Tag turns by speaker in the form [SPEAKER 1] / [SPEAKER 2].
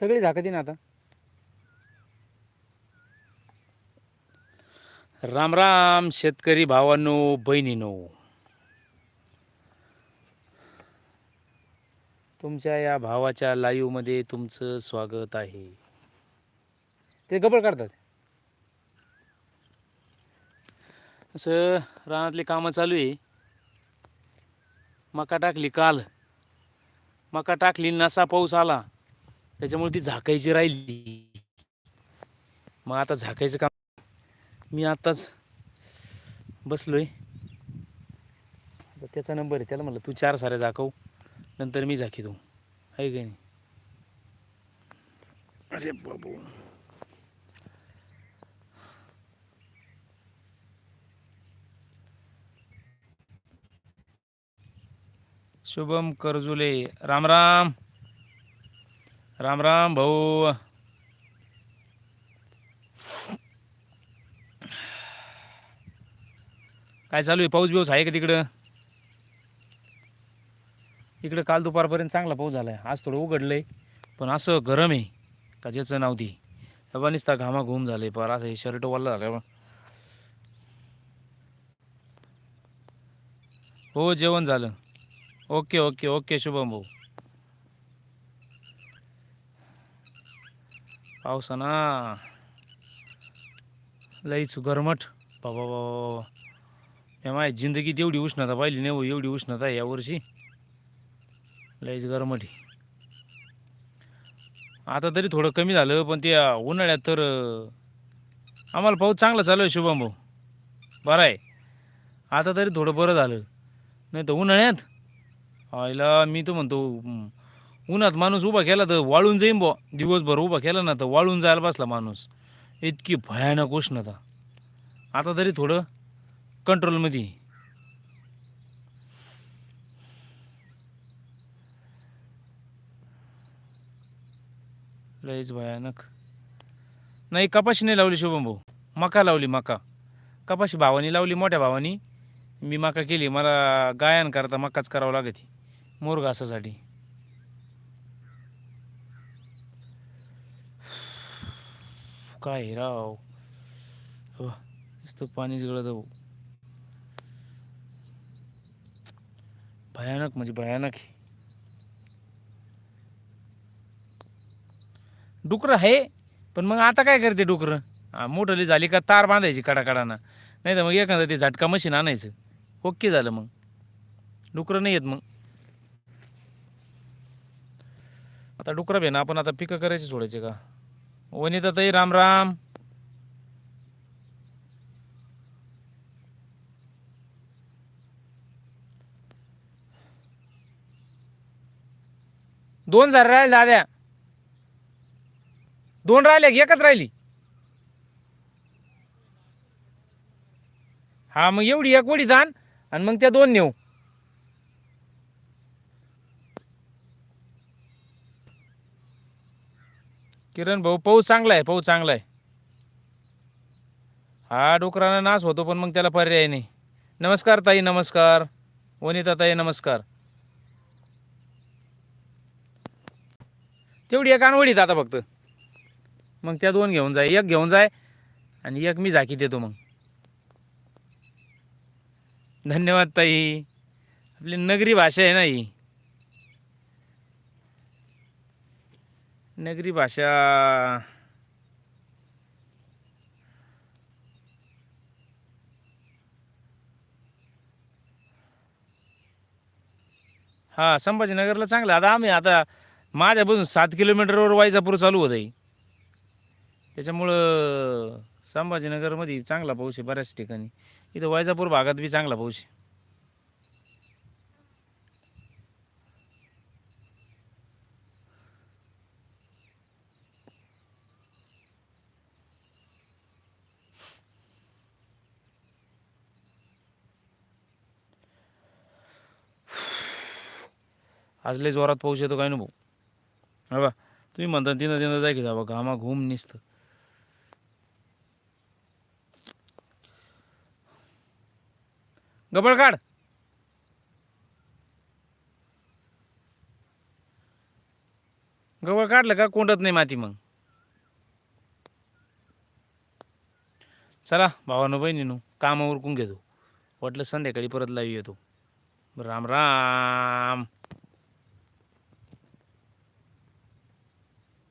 [SPEAKER 1] सगळी झाकती ना आता. राम राम शेतकरी भावांनो बहिणीनो. तुमच्या या भावाच्या लाईव्हमध्ये तुमचं स्वागत आहे. ते गबळ काढतात असं रानातली कामं चालू आहे. मका टाकली काल. मका टाकली नसा पाऊस आला. त्याच्यामुळे ती झाकायची राहिली. मग आता झाकायचं काम मी आत्ताच बसलोय. त्याचा नंबर आहे त्याला म्हटलं तू चार साऱ्या झाकव नंतर मी झाकीतो आहे का नाही? अरे बाबू. शुभम करजुले राम राम. राम राम भाऊ. काय चालू आहे? पाऊस बिऊस आहे का तिकडं? इकडं काल दुपारपर्यंत चांगला पाऊस झाला आहे आज थोडं उघडलं आहे पण असं गरम आहे का ज्याचं नाव ती? बाबा घामा घुम झाले पर असं हे शर्ट वाला झालं बा. हो जेवण झालं. ओके ओके ओके शुभम भाऊ. पावसानं. लईच गरमट बाबा बाबा हे माय जिंदगीत एवढी उष्णता पाहिली नाही हो, एवढी उष्णता आहे यावर्षी लईच गरमट आता तरी थोडं कमी झालं पण ते उन्हाळ्यात तर आम्हाला पाऊस चांगला चालू आहे शुभम भाऊ. बरं आहे. आता तरी थोडं बरं झालं. नाही तर उन्हाळ्यात आईला मी तो म्हणतो उन्हात माणूस उभा केला तर वाळून जाईन बुवा. दिवसभर उभा केला ना तर वाळून जायला बसला माणूस. इतकी भयानक उष्णता. आता तरी थोडं कंट्रोलमध्ये लयच भयानक. नाही कपाशी नाही लावली शुभम भाऊ मका लावली मका. कपाशी भावानी लावली मोठ्या भावानी. मी मका केली मला गायन करता मकाच करावं लागते मोर घासासाठी काय राव? नुसतं पाणीच गळत जाऊ भयानक म्हणजे भयानक आहे डुकरं आहे पण मग आता काय करते डुकरं? मोठली झाली का तार बांधायची कडाकडानं. नाही तर मग एखादं ते झटका मशीन आणायचं. ओके झालं मग. डुकरं नाही येत मग. आता डुकरं भेना आपण आता पिकं करायची सोडायचे का? वनिता ताई राम राम. दोन झाड राहिले दाद्या. दोन राहिले की एकच राहिली. हा मग एवढी एक वडी जाण आणि मग त्या दोन नेऊ. किरण भाऊ पाऊस चांगला आहे पाऊस चांगला आहे हा डुकरांना नाश होतो पण मग त्याला पर्याय नाही. नमस्कार ताई नमस्कार. वनिता ताई नमस्कार. तेवढी एक आणवडीत आता फक्त. मग त्या दोन घेऊन जाय एक घेऊन जाय आणि एक मी झाकी देतो मग. धन्यवाद ताई. आपली नगरी भाषा आहे ना ही. नगरी भाषा. हा संभाजीनगरला चांगलं. आता आम्ही आता माझ्यापासून सात किलोमीटरवर वायजापूर चालू होत आहे त्याच्यामुळं संभाजीनगरमध्ये चांगला पाऊस आहे बऱ्याच ठिकाणी. इथं वायजापूर भागात बी चांगला पाऊस आहे. आज लय जोरात पाऊस येतो काय ना भाऊ हा बा तुम्ही म्हणता तिनं तिनं जाय की जावं घामा घुम निसतं. गबळ काढ. गवळ काढलं का कोंडत नाही माती मग? चला भावानं बहिणीनो काम उरकून घेतो. वाटलं संध्याकाळी परत लावी येतो. राम राम.